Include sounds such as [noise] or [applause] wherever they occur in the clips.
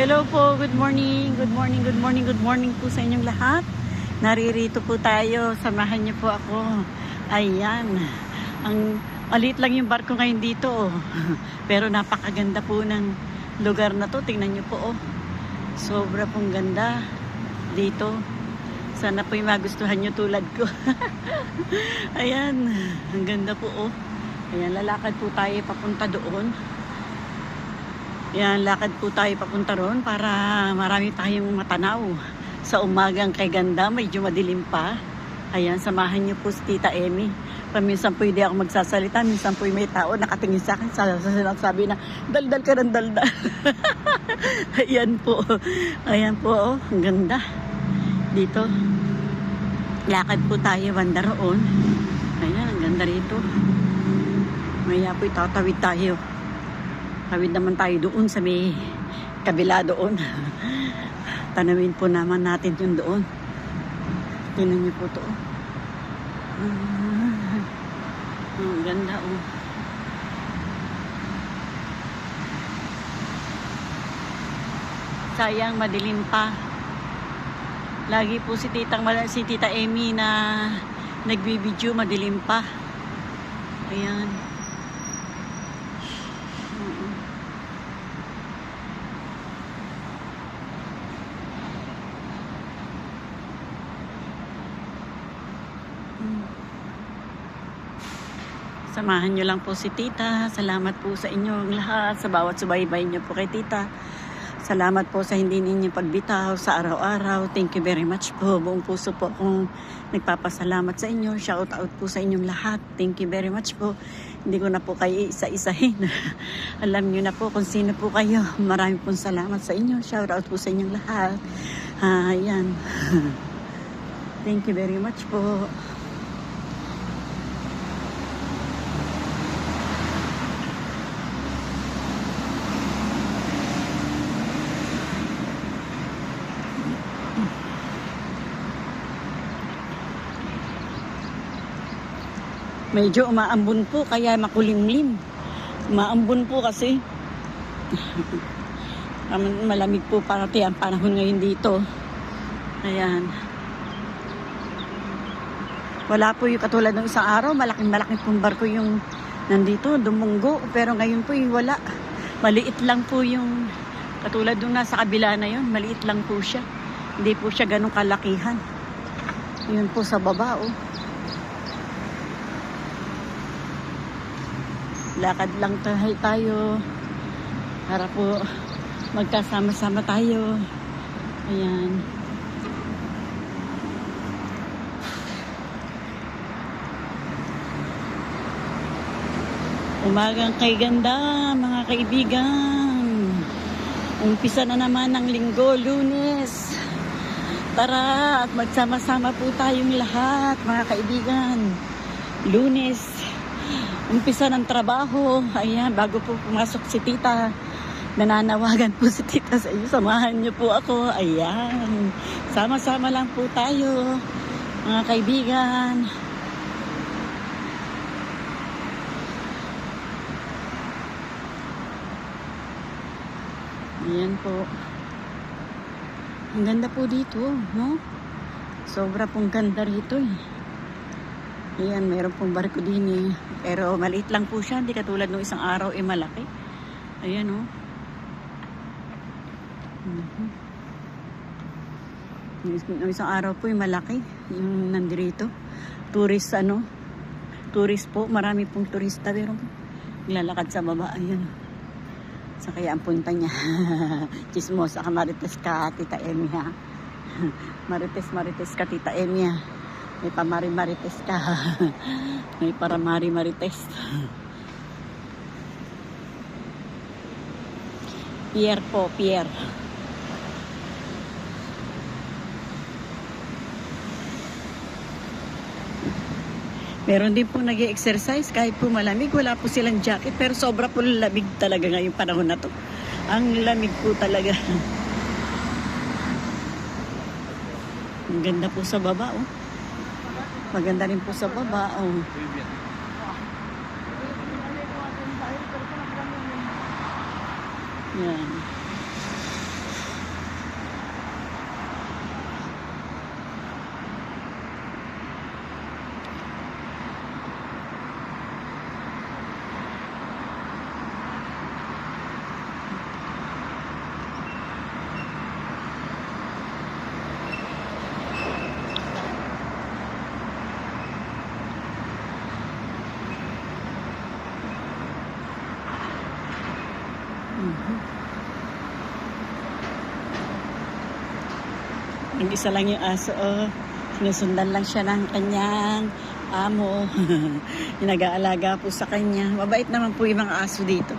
Hello po, good morning, good morning, good morning, good morning po sa inyong lahat. Naririto po tayo, samahan niyo po ako. Ayan, ang alit lang yung barko ngayon dito. Oh. [laughs] Pero napakaganda po ng lugar na to. Tingnan niyo po. Oh. Sobra pong ganda dito. Sana po yung magustuhan niyo tulad ko. [laughs] Ayan, ang ganda po. Oh. Ayan, lalakad po tayo papunta doon. Yan, lakad po tayo papunta roon para marami tayong matanaw. Sa umagang kay ganda, medyo madilim pa. Ayan, samahan niyo po si Tita Emmy. Paminsan po hindi ako magsasalita, minsan po may tao nakatingin sa akin, sa, sa, sabi na, daldal ka ng daldal. [laughs] Ayan po. Ayan po, oh, ang ganda. Dito. Lakad po tayo, banda roon. Ayan, ang ganda rito. Maya po itatawid tayo. Tawid naman tayo doon sa may kabila doon. [laughs] Tanawin po naman natin yung doon. Tingnan niyo po to. Ah, ang ganda oh. Sayang madilim pa. Lagi po si Titang si Tita Emmy na nagbibideo madilim pa. Ayan. Oo. Mm. Samahan nyo lang po si Tita. Salamat po sa inyong lahat, sa bawat subaybay nyo po kay Tita. Salamat po sa hindi ninyo pagbitaw sa araw-araw. Thank you very much po. Buong puso po akong nagpapasalamat sa inyo. Shout out po sa inyong lahat. Thank you very much po. Hindi ko na po kayo isa-isahin. [laughs] Alam nyo na po kung sino po kayo. Marami pong salamat sa inyo. Shout out po sa inyong lahat. Ah, yan. [laughs] Thank you very much po. Medyo umaambon po kaya makulimlim. Umaambon po kasi. Am- Malamig po parati ang panahon ngayon dito. Ayan. Wala po yung katulad ng isang araw, malaking malaking pong barko yung nandito, dumunggo. Pero ngayon po yung wala. Maliit lang po yung, katulad nung nasa kabila na yun, maliit lang po siya. Hindi po siya ganun kalakihan. Yun po sa baba, oh. Lakad lang tayo para po magkasama-sama tayo. Ayan. Umagang kay ganda, mga kaibigan. Umpisa na naman ng linggo, lunes. Tara at magsama-sama po tayong lahat, mga kaibigan. Lunes, umpisa ng trabaho. Ayan, bago po pumasok si tita, nananawagan po [laughs] si tita sa iyo. Samahan niyo po ako. Ayan, sama-sama lang po tayo, mga kaibigan. Ayan po. Ang ganda po dito, no? Sobra pong ganda rito eh. Ayan, meron pong barko din eh. Pero maliit lang po siya, hindi katulad nung isang araw eh malaki. Ayan oh. Mhm. Yung Nung isang araw po eh malaki. Yung nandirito. Tourist ano. Tourist po, marami pong turista pero lalakad sa baba. Ayan. Sa kaya ang punta niya. [laughs] Chismosa ka, marites ka, tita Emmy ha. [laughs] marites, marites ka, tita Emmy ha. May pamari-marites ka. [laughs] May para mari-marites. Pierre po, Pierre. Meron din po nag exercise kahit po malamig. Wala po silang jacket pero sobra po lamig talaga ngayong panahon na to. Ang lamig po talaga. [laughs] Ang ganda po sa baba, oh. Maganda rin po sa baba, oh. Yan. Ang isa lang yung aso, oh. Sinusundan lang siya ng kanyang amo. [laughs] nag-aalaga po sa kanya. Mabait naman po yung mga aso dito.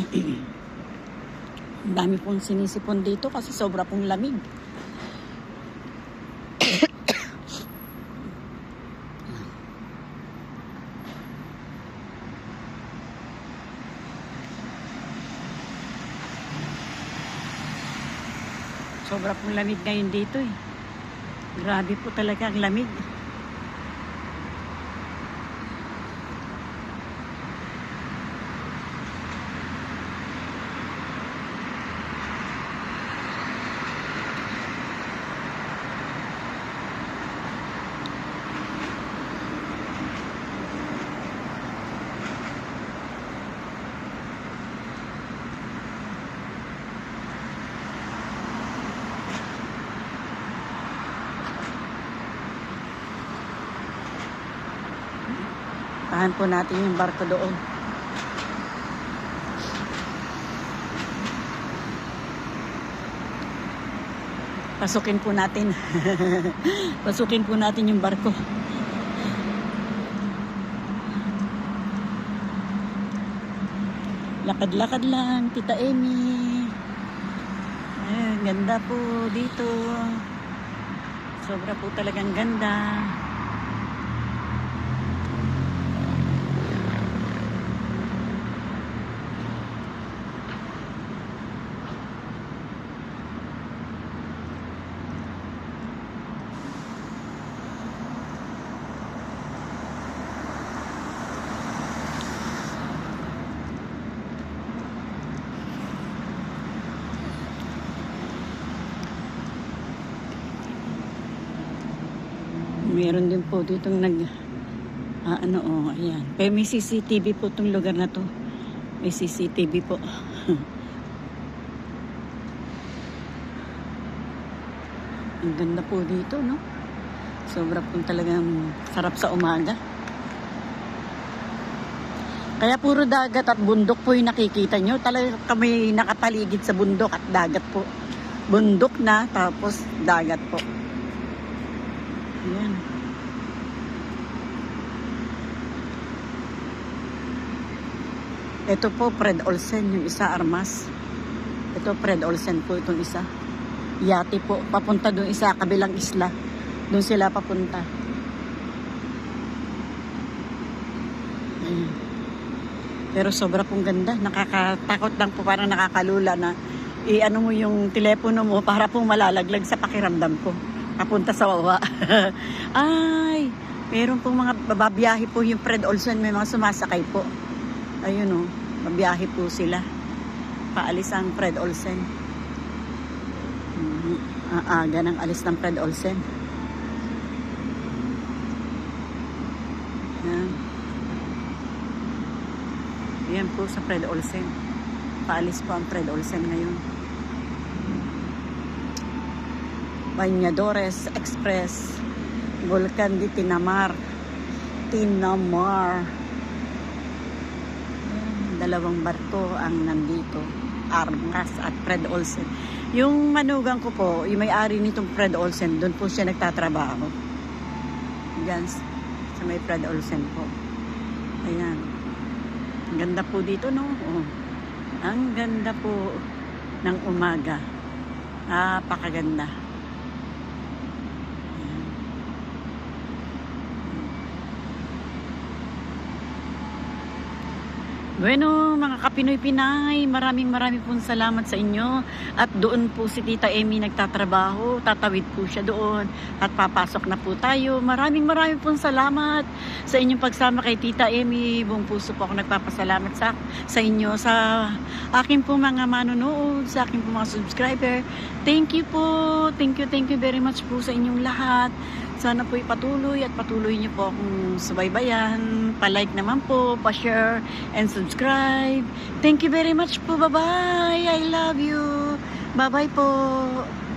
Ang dami pong sinisipon dito kasi sobra pong lamig. Sobra pong lamig ngayon dito eh. Grabe po talaga ang lamig. Tahan po natin yung barko doon. Pasukin po natin. [laughs] Pasukin po natin yung barko. Lakad-lakad lang, Tita Amy. Ayan, ganda po dito. Sobra po talagang ganda. Meron din po dito nag ah, ano oh, ayan. Pero may CCTV po tong lugar na to. May CCTV po. [laughs] Ang ganda po dito, no? Sobra po talagang sarap sa umaga. Kaya puro dagat at bundok po yung nakikita nyo. Talaga kami nakapaligid sa bundok at dagat po. Bundok na, tapos dagat po. Ayan. Ito po, Fred Olsen, yung isa armas. Ito, Fred Olsen po itong isa. Yati po, papunta doon isa, kabilang isla. Doon sila papunta. Pero sobra pong ganda. Nakakatakot lang po, parang nakakalula na i-ano mo yung telepono mo para pong malalaglag sa pakiramdam ko. Papunta sa wawa. [laughs] Ay, meron pong mga bababiyahe po yung Fred Olsen. May mga sumasakay po. Ayun o, mabiyahe po sila. Paalis ang Fred Olsen. Mhm. Aaga ng alis ng Fred Olsen. Yan. Yan po sa Fred Olsen. Paalis po ang Fred Olsen ngayon. Bañadores Express. Volcan de Tinamar. Tinamar. Dalawang barko ang nandito. Armas at Fred Olsen. Yung manugang ko po, yung may-ari nitong Fred Olsen, doon po siya nagtatrabaho. Diyan, sa may Fred Olsen po. Ayan. Ang ganda po dito, no? Oh. Ang ganda po ng umaga. Napakaganda. Ayan. Bueno, mga kapinoy Pinay, maraming maraming pong salamat sa inyo. At doon po si Tita Emmy nagtatrabaho, tatawid po siya doon at papasok na po tayo. Maraming maraming pong salamat sa inyong pagsama kay Tita Emmy. Buong puso po ako nagpapasalamat sa, sa inyo, sa aking po mga manonood, sa aking po mga subscriber. Thank you po. Thank you, thank you very much po sa inyong lahat. Sana po ipatuloy at patuloy niyo po akong subaybayan. Pa-like naman po, pa-share, and subscribe. Thank you very much po. Bye-bye. I love you. Bye-bye po.